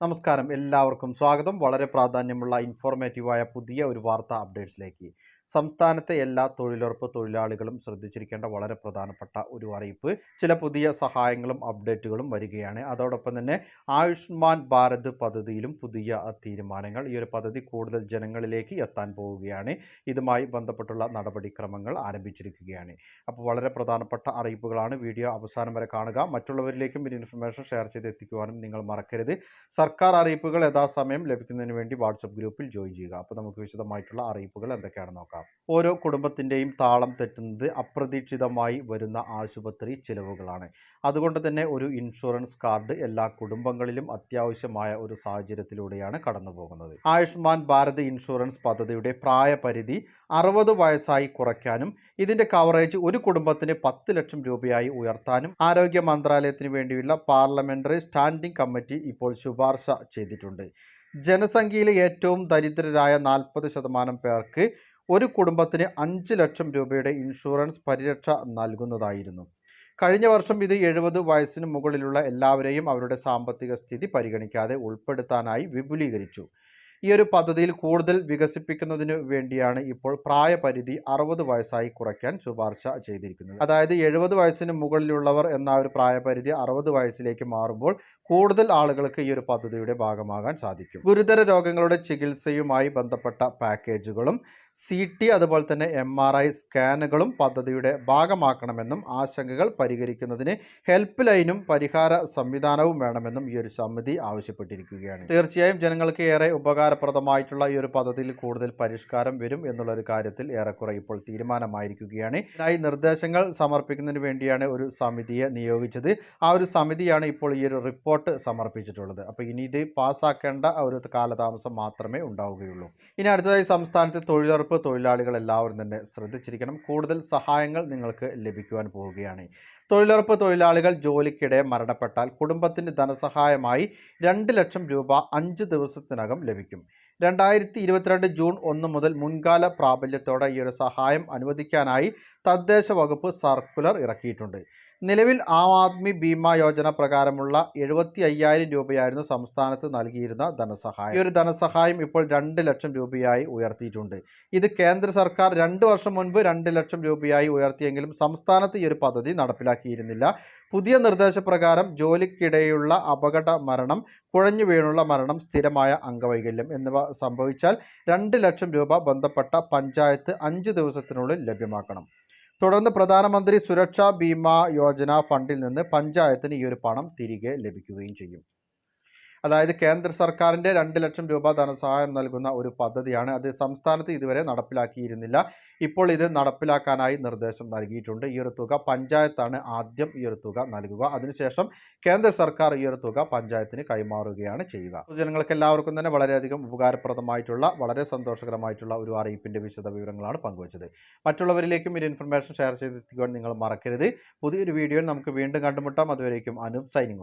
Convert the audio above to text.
നമസ്കാരം. എല്ലാവർക്കും സ്വാഗതം. വളരെ പ്രാധാന്യമുള്ള ഇൻഫോർമേറ്റീവായ പുതിയ ഒരു വാർത്താ അപ്ഡേറ്റ്സിലേക്ക് സംസ്ഥാനത്തെ എല്ലാ തൊഴിലുറപ്പ് തൊഴിലാളികളും ശ്രദ്ധിച്ചിരിക്കേണ്ട വളരെ പ്രധാനപ്പെട്ട ഒരു അറിയിപ്പ്. ചില പുതിയ സഹായങ്ങളും അപ്ഡേറ്റുകളും വരികയാണ്. അതോടൊപ്പം തന്നെ ആയുഷ്മാൻ ഭാരത് പദ്ധതിയിലും പുതിയ തീരുമാനങ്ങൾ ഈ ഒരു പദ്ധതി കൂടുതൽ ജനങ്ങളിലേക്ക് എത്താൻ പോവുകയാണ്. ഇതുമായി ബന്ധപ്പെട്ടുള്ള നടപടിക്രമങ്ങൾ ആരംഭിച്ചിരിക്കുകയാണ്. അപ്പോൾ വളരെ പ്രധാനപ്പെട്ട അറിയിപ്പുകളാണ് വീഡിയോ അവസാനം വരെ കാണുക. മറ്റുള്ളവരിലേക്കും ഈ ഇൻഫർമേഷൻ ഷെയർ ചെയ്ത് എത്തിക്കുവാനും നിങ്ങൾ മറക്കരുത്. സർക്കാർ അറിയിപ്പുകൾ യഥാസമയം ലഭിക്കുന്നതിന് വേണ്ടി വാട്സപ്പ് ഗ്രൂപ്പിൽ ജോയിൻ ചെയ്യുക. അപ്പോൾ നമുക്ക് വിശദമായിട്ടുള്ള അറിയിപ്പുകൾ എന്തൊക്കെയാണെന്ന് നോക്കാം. ഓരോ കുടുംബത്തിന്റെയും താളം തെറ്റുന്നത് അപ്രതീക്ഷിതമായി വരുന്ന ആശുപത്രി ചിലവുകളാണ്. അതുകൊണ്ട് തന്നെ ഒരു ഇൻഷുറൻസ് കാർഡ് എല്ലാ കുടുംബങ്ങളിലും അത്യാവശ്യമായ ഒരു സാഹചര്യത്തിലൂടെയാണ് കടന്നു പോകുന്നത് ആയുഷ്മാൻ ഭാരത് ഇൻഷുറൻസ് പദ്ധതിയുടെ പ്രായപരിധി അറുപത് വയസ്സായി കുറയ്ക്കാനും ഇതിന്റെ കവറേജ് ഒരു കുടുംബത്തിന് പത്ത് ലക്ഷം രൂപയായി ഉയർത്താനും ആരോഗ്യ മന്ത്രാലയത്തിന് വേണ്ടിയുള്ള പാർലമെന്ററി സ്റ്റാൻഡിംഗ് കമ്മിറ്റി ഇപ്പോൾ ശുപാർശ ചെയ്തിട്ടുണ്ട്. ജനസംഖ്യയിലെ ഏറ്റവും ദരിദ്രരായ നാൽപ്പത് ശതമാനം പേർക്ക് ഒരു കുടുംബത്തിന് അഞ്ച് ലക്ഷം രൂപയുടെ ഇൻഷുറൻസ് പരിരക്ഷ നൽകുന്നതായിരുന്നു. കഴിഞ്ഞ വർഷം ഇത് എഴുപത് വയസ്സിന് മുകളിലുള്ള എല്ലാവരെയും അവരുടെ സാമ്പത്തിക സ്ഥിതി പരിഗണിക്കാതെ ഉൾപ്പെടുത്താനായി വിപുലീകരിച്ചു. ഈ ഒരു പദ്ധതിയിൽ കൂടുതൽ വികസിപ്പിക്കുന്നതിന് വേണ്ടിയാണ് ഇപ്പോൾ പ്രായപരിധി അറുപത് വയസ്സായി കുറയ്ക്കാൻ ശുപാർശ ചെയ്തിരിക്കുന്നത്. അതായത് എഴുപത് വയസ്സിന് മുകളിലുള്ളവർ എന്ന ഒരു പ്രായപരിധി അറുപത് വയസ്സിലേക്ക് മാറുമ്പോൾ കൂടുതൽ ആളുകൾക്ക് ഈ ഒരു പദ്ധതിയുടെ ഭാഗമാകാൻ സാധിക്കും. ഗുരുതര രോഗങ്ങളുടെ ചികിത്സയുമായി ബന്ധപ്പെട്ട പാക്കേജുകളും സി ടി അതുപോലെ തന്നെ എം ആർ ഐ സ്കാനുകളും പദ്ധതിയുടെ ഭാഗമാക്കണമെന്നും ആശങ്കകൾ പരിഹരിക്കുന്നതിന് ഹെൽപ്പ് ലൈനും പരിഹാര സംവിധാനവും വേണമെന്നും ഈ ഒരു സമിതി ആവശ്യപ്പെട്ടിരിക്കുകയാണ്. തീർച്ചയായും ജനങ്ങൾക്ക് ഏറെ ഉപകാരപ്രദമായിട്ടുള്ള ഈ ഒരു പദ്ധതിയിൽ കൂടുതൽ പരിഷ്കാരം വരും എന്നുള്ള ഒരു കാര്യത്തിൽ ഏറെക്കുറെ ഇപ്പോൾ തീരുമാനമായിരിക്കുകയാണ്. ഇതിനായി നിർദ്ദേശങ്ങൾ സമർപ്പിക്കുന്നതിന് വേണ്ടിയാണ് ഒരു സമിതിയെ നിയോഗിച്ചത്. ആ ഒരു സമിതിയാണ് ഇപ്പോൾ ഈ ഒരു റിപ്പോർട്ട് സമർപ്പിച്ചിട്ടുള്ളത്. അപ്പോൾ ഇനി ഇത് പാസ്സാക്കേണ്ട ഒരു കാലതാമസം മാത്രമേ ഉണ്ടാവുകയുള്ളൂ. ഇനി അടുത്തതായി സംസ്ഥാനത്തെ തൊഴിലുറപ്പ് തൊഴിലാളികൾ എല്ലാവരും തന്നെ ശ്രദ്ധിച്ചിരിക്കണം. കൂടുതൽ സഹായങ്ങൾ നിങ്ങൾക്ക് ലഭിക്കുവാൻ പോവുകയാണ്. തൊഴിലുറപ്പ് തൊഴിലാളികൾ ജോലിക്കിടെ മരണപ്പെട്ടാൽ കുടുംബത്തിന് ധനസഹായമായി രണ്ട് ലക്ഷം രൂപ അഞ്ച് ദിവസത്തിനകം ലഭിക്കും. രണ്ടായിരത്തി ഇരുപത്തിരണ്ട് ജൂൺ ഒന്ന് മുതൽ മുൻകാല പ്രാബല്യത്തോടെ ഈ ഒരു സഹായം അനുവദിക്കാനായി തദ്ദേശ വകുപ്പ് സർക്കുലർ ഇറക്കിയിട്ടുണ്ട്. നിലവിൽ ആം ആദ്മി ബീമ യോജന പ്രകാരമുള്ള എഴുപത്തി അയ്യായിരം രൂപയായിരുന്നു സംസ്ഥാനത്ത് നൽകിയിരുന്ന ധനസഹായം. ഈ ഒരു ധനസഹായം ഇപ്പോൾ രണ്ട് ലക്ഷം രൂപയായി ഉയർത്തിയിട്ടുണ്ട്. ഇത് കേന്ദ്ര സർക്കാർ രണ്ട് വർഷം മുൻപ് രണ്ട് ലക്ഷം രൂപയായി ഉയർത്തിയെങ്കിലും സംസ്ഥാനത്ത് ഈ ഒരു പദ്ധതി നടപ്പിലാക്കിയിരുന്നില്ല. പുതിയ നിർദ്ദേശപ്രകാരം ജോലിക്കിടെയുള്ള അപകട മരണം കുഴഞ്ഞു വീണുള്ള മരണം സ്ഥിരമായ അംഗവൈകല്യം എന്നിവ സംഭവിച്ചാൽ രണ്ട് ലക്ഷം രൂപ ബന്ധപ്പെട്ട പഞ്ചായത്ത് അഞ്ച് ദിവസത്തിനുള്ളിൽ ലഭ്യമാക്കണം. തുടർന്ന് പ്രധാനമന്ത്രി സുരക്ഷാ ബീമ യോജന ഫണ്ടിൽ നിന്ന് പഞ്ചായത്തിന് ഈ ഒരു പണം തിരികെ ലഭിക്കുകയും ചെയ്യും. അതായത് കേന്ദ്ര സർക്കാരിന്റെ രണ്ട് ലക്ഷം രൂപ ധനസഹായം നൽകുന്ന ഒരു പദ്ധതിയാണ് അത് സംസ്ഥാനത്ത് ഇതുവരെ നടപ്പിലാക്കിയിരുന്നില്ല. ഇപ്പോൾ ഇത് നടപ്പിലാക്കാനായി നിർദ്ദേശം നൽകിയിട്ടുണ്ട്. ഈ ഒരു തുക പഞ്ചായത്താണ് ആദ്യം ഈ ഒരു തുക നൽകുക. അതിനുശേഷം കേന്ദ്ര സർക്കാർ ഈ ഒരു തുക പഞ്ചായത്തിന് കൈമാറുകയാണ് ചെയ്യുക. ജനങ്ങൾക്ക് എല്ലാവർക്കും തന്നെ വളരെയധികം ഉപകാരപ്രദമായിട്ടുള്ള വളരെ സന്തോഷകരമായിട്ടുള്ള ഒരു അറിയിപ്പിന്റെ വിശദ വിവരങ്ങളാണ് പങ്കുവച്ചത്. മറ്റുള്ളവരിലേക്കും ഈ ഇൻഫർമേഷൻ ഷെയർ ചെയ്തെത്തിക്കുവാൻ നിങ്ങൾ മറക്കരുത്. പുതിയൊരു വീഡിയോയിൽ നമുക്ക് വീണ്ടും കണ്ടുമുട്ടാം. അതുവരേക്കും അനു സൈനിങ്